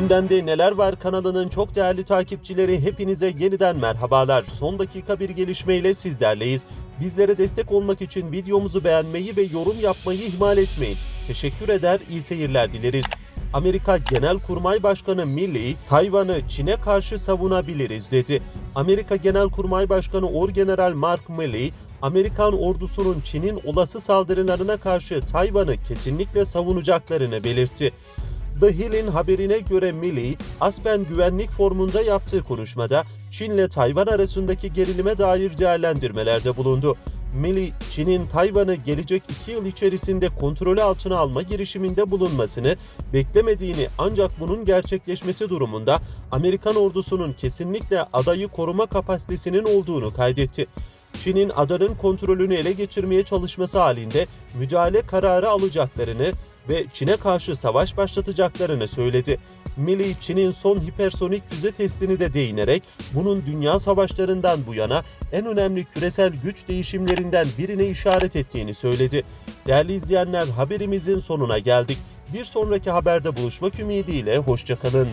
Gündemde Neler Var kanalının çok değerli takipçileri hepinize yeniden merhabalar. Son dakika bir gelişmeyle sizlerleyiz. Bizlere destek olmak için videomuzu beğenmeyi ve yorum yapmayı ihmal etmeyin. Teşekkür eder, iyi seyirler dileriz. Amerika Genelkurmay Başkanı Milley, Tayvan'ı Çin'e karşı savunabiliriz dedi. Amerika Genelkurmay Başkanı Orgeneral Mark Milley, Amerikan ordusunun Çin'in olası saldırılarına karşı Tayvan'ı kesinlikle savunacaklarını belirtti. The Hill'in haberine göre Milley, Aspen Güvenlik Forumu'nda yaptığı konuşmada Çin'le Tayvan arasındaki gerilime dair değerlendirmelerde bulundu. Milley, Çin'in Tayvan'ı gelecek iki yıl içerisinde kontrolü altına alma girişiminde bulunmasını beklemediğini ancak bunun gerçekleşmesi durumunda Amerikan ordusunun kesinlikle adayı koruma kapasitesinin olduğunu kaydetti. Çin'in adanın kontrolünü ele geçirmeye çalışması halinde müdahale kararı alacaklarını ve Çin'e karşı savaş başlatacaklarını söyledi. Milley, Çin'in son hipersonik füze testini de değinerek bunun dünya savaşlarından bu yana en önemli küresel güç değişimlerinden birine işaret ettiğini söyledi. Değerli izleyenler haberimizin sonuna geldik. Bir sonraki haberde buluşmak ümidiyle hoşçakalın.